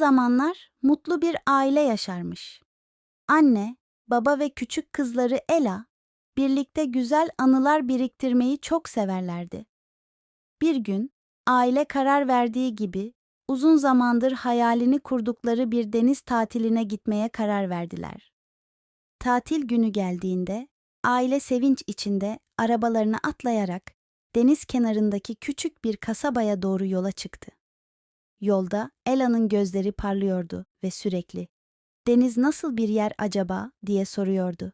zamanlar mutlu bir aile yaşarmış. Anne, baba ve küçük kızları Ela birlikte güzel anılar biriktirmeyi çok severlerdi. Bir gün aile karar verdiği gibi uzun zamandır hayalini kurdukları bir deniz tatiline gitmeye karar verdiler. Tatil günü geldiğinde aile sevinç içinde arabalarına atlayarak deniz kenarındaki küçük bir kasabaya doğru yola çıktı. Yolda Ela'nın gözleri parlıyordu ve sürekli "Deniz nasıl bir yer acaba?" diye soruyordu.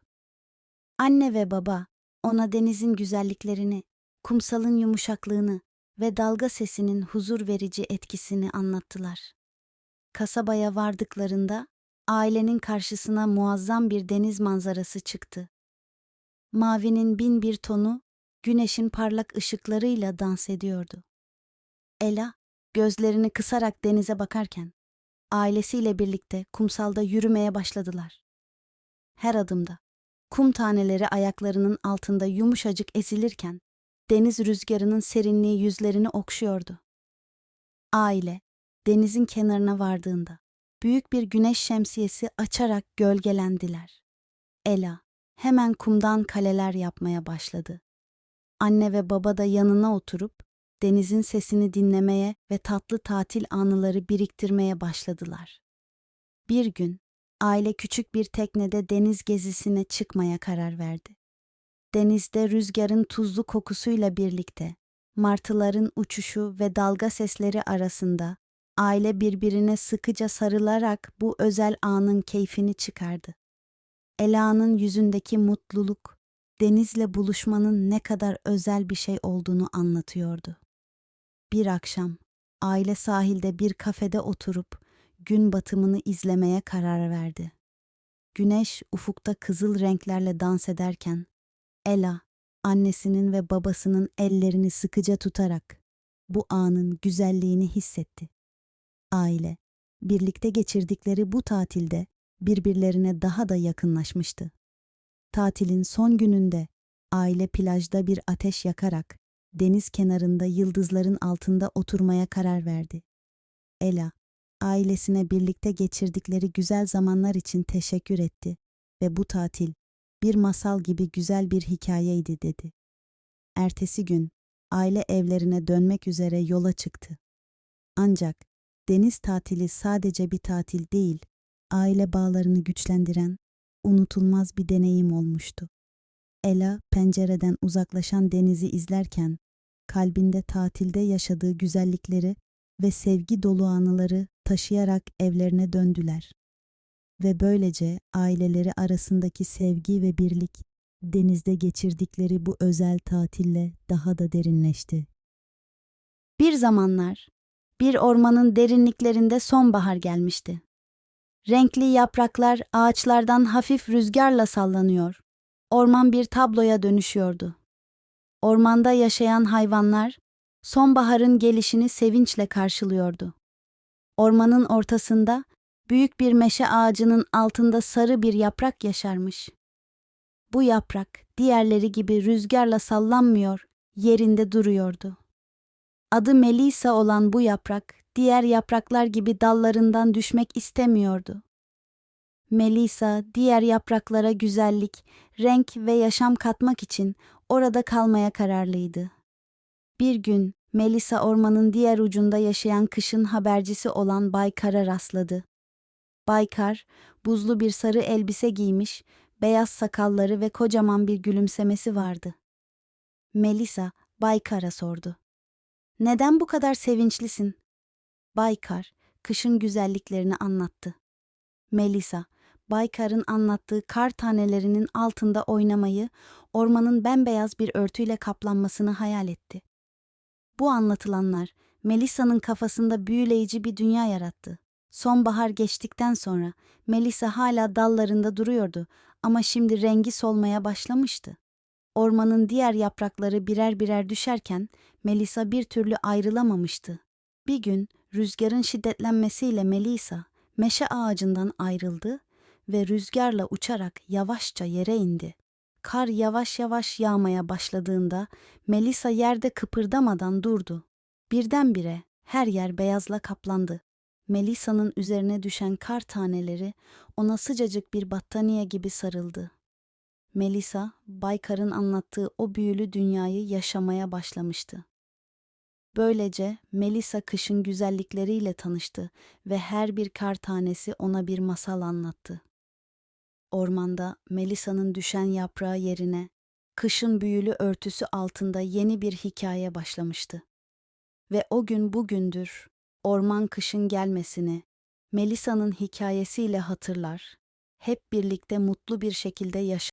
Anne ve baba ona denizin güzelliklerini, kumsalın yumuşaklığını ve dalga sesinin huzur verici etkisini anlattılar. Kasabaya vardıklarında ailenin karşısına muazzam bir deniz manzarası çıktı. Mavinin bin bir tonu güneşin parlak ışıklarıyla dans ediyordu. Ela gözlerini kısarak denize bakarken ailesiyle birlikte kumsalda yürümeye başladılar. Her adımda kum taneleri ayaklarının altında yumuşacık ezilirken deniz rüzgarının serinliği yüzlerini okşuyordu. Aile denizin kenarına vardığında büyük bir güneş şemsiyesi açarak gölgelendiler. Ela hemen kumdan kaleler yapmaya başladı. Anne ve baba da yanına oturup denizin sesini dinlemeye ve tatlı tatil anıları biriktirmeye başladılar. Bir gün aile küçük bir teknede deniz gezisine çıkmaya karar verdi. Denizde rüzgarın tuzlu kokusuyla birlikte martıların uçuşu ve dalga sesleri arasında aile birbirine sıkıca sarılarak bu özel anın keyfini çıkardı. Ela'nın yüzündeki mutluluk denizle buluşmanın ne kadar özel bir şey olduğunu anlatıyordu. Bir akşam aile sahilde bir kafede oturup gün batımını izlemeye karar verdi. Güneş ufukta kızıl renklerle dans ederken Ela annesinin ve babasının ellerini sıkıca tutarak bu anın güzelliğini hissetti. Aile birlikte geçirdikleri bu tatilde birbirlerine daha da yakınlaşmıştı. Tatilin son gününde aile plajda bir ateş yakarak deniz kenarında yıldızların altında oturmaya karar verdi. Ela, ailesine birlikte geçirdikleri güzel zamanlar için teşekkür etti ve bu tatil bir masal gibi güzel bir hikayeydi dedi. Ertesi gün aile evlerine dönmek üzere yola çıktı. Ancak deniz tatili sadece bir tatil değil, aile bağlarını güçlendiren unutulmaz bir deneyim olmuştu. Ela pencereden uzaklaşan denizi izlerken kalbinde tatilde yaşadığı güzellikleri ve sevgi dolu anıları taşıyarak evlerine döndüler. Ve böylece aileleri arasındaki sevgi ve birlik denizde geçirdikleri bu özel tatille daha da derinleşti. Bir zamanlar bir ormanın derinliklerinde sonbahar gelmişti. Renkli yapraklar ağaçlardan hafif rüzgarla sallanıyor. Orman bir tabloya dönüşüyordu. Ormanda yaşayan hayvanlar sonbaharın gelişini sevinçle karşılıyordu. Ormanın ortasında büyük bir meşe ağacının altında sarı bir yaprak yaşarmış. Bu yaprak diğerleri gibi rüzgarla sallanmıyor, yerinde duruyordu. Adı Melisa olan bu yaprak diğer yapraklar gibi dallarından düşmek istemiyordu. Melisa diğer yapraklara güzellik, renk ve yaşam katmak için orada kalmaya kararlıydı. Bir gün Melisa ormanın diğer ucunda yaşayan kışın habercisi olan Baykar'a rastladı. Baykar, buzlu bir sarı elbise giymiş, beyaz sakalları ve kocaman bir gülümsemesi vardı. Melisa, Baykar'a sordu. Neden bu kadar sevinçlisin? Baykar, kışın güzelliklerini anlattı. Melisa, Baykar'ın anlattığı kar tanelerinin altında oynamayı, ormanın bembeyaz bir örtüyle kaplanmasını hayal etti. Bu anlatılanlar Melisa'nın kafasında büyüleyici bir dünya yarattı. Sonbahar geçtikten sonra Melisa hala dallarında duruyordu ama şimdi rengi solmaya başlamıştı. Ormanın diğer yaprakları birer birer düşerken Melisa bir türlü ayrılamamıştı. Bir gün rüzgarın şiddetlenmesiyle Melisa meşe ağacından ayrıldı ve rüzgarla uçarak yavaşça yere indi. Kar yavaş yavaş yağmaya başladığında Melisa yerde kıpırdamadan durdu. Birdenbire her yer beyazla kaplandı. Melisa'nın üzerine düşen kar taneleri ona sıcacık bir battaniye gibi sarıldı. Melisa, Baykar'ın anlattığı o büyülü dünyayı yaşamaya başlamıştı. Böylece Melisa kışın güzellikleriyle tanıştı ve her bir kar tanesi ona bir masal anlattı. Ormanda Melisa'nın düşen yaprağı yerine kışın büyülü örtüsü altında yeni bir hikaye başlamıştı. Ve o gün bugündür orman kışın gelmesini Melisa'nın hikayesiyle hatırlar, hep birlikte mutlu bir şekilde yaşar.